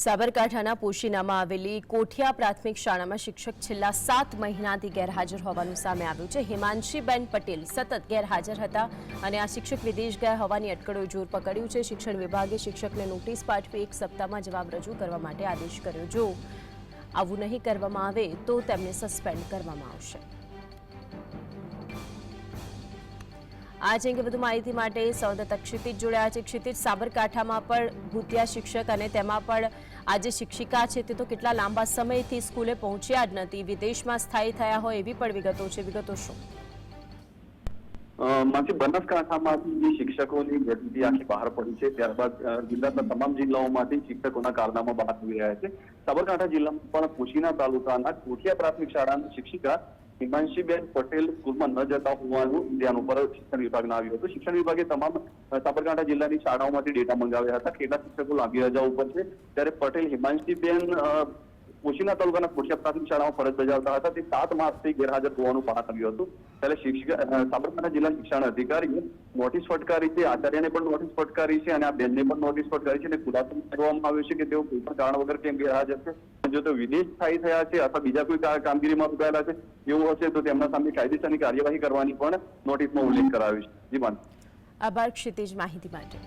સાબરકાંઠાના પોશીનામાં આવેલી કોઠિયા પ્રાથમિક શાળામાં શિક્ષક છેલ્લા સાત મહિનાથી ગેરહાજર હોવાનું સામે આવ્યું છે. હિમાંશીબેન પટેલ સતત ગેરહાજર હતા અને આ શિક્ષક વિદેશ ગયા હોવાની અટકળો જોર પકડ્યું છે. શિક્ષણ વિભાગે શિક્ષકને નોટિસ પાઠવી એક સપ્તાહમાં જવાબ રજૂ કરવા માટે આદેશ કર્યો. જો આવું નહીં કરવામાં આવે તો તેમને સસ્પેન્ડ કરવામાં આવશે. આ જ અંગે વધુ માહિતી માટે સંવાદદાતા ક્ષિતિજ જોડાયા છે. ક્ષિતિજ, સાબરકાંઠામાં પણ ભૂતિયા શિક્ષક અને તેમાં પણ આજે શિક્ષિકા છે તે તો કેટલા લાંબા સમયથી સ્કૂલે પહોંચ્યા જ નથી. વિદેશમાં સ્થાયી થયા હોય એવી પણ વિગતો છે. વિગતો શું? માંથી બનાસકાંઠામાંથી જે શિક્ષકોની ગતિવિધિ આખી બહાર પડી છે, ત્યારબાદ જિલ્લાના તમામ જિલ્લાઓમાંથી શિક્ષકોના કારનામા બહાર આવી રહ્યા છે. સાબરકાંઠા જિલ્લામાં પણ કુશીના તાલુકાના કોઠિયા પ્રાથમિક શાળાની શિક્ષિકા હિમાંશીબેન પટેલ સ્કૂલમાં ન જતા હોવાનું ધ્યાન ઉપર શિક્ષણ વિભાગને આવ્યું હતું. શિક્ષણ વિભાગે તમામ સાબરકાંઠા જિલ્લાની શાળાઓમાંથી ડેટા મંગાવ્યા હતા. કેટલા શિક્ષકો લાંબી રજા ઉપર છે. ત્યારે પટેલ, હિમાંશીબેન અ, કોશીના તાલુકાના કોઠિયા શાળામાં ફરજ બજાવતા હતા. તે સાત માસથી ગેરહાજર હોવાનું બહાર આવ્યું હતું. ત્યારે શિક્ષક સાબરકાંઠા જિલ્લા શિક્ષણ અધિકારીએ નોટિસ ફટકારી છે આચાર્યને પણ નોટિસ ફટકારી છે અને આ બેનને પણ નોટિસ ફટકારી છે અને ખુલાસો કરવામાં આવ્યો છે કે તેઓ કોઈ પણ કારણ વગર કેમ ગેરહાજર છે? જો તેઓ વિદેશ સ્થાયી થયા છે અથવા બીજા કોઈ કામગીરીમાં રોકાયેલા છે એવું હશે તો તેમના સામે કાયદેસરની કાર્યવાહી કરવાની પણ નોટિસમાં ઉલ્લેખ કરાવ્યો છે. જી માન આભાર ક્ષિતિજ માહિતી માટે.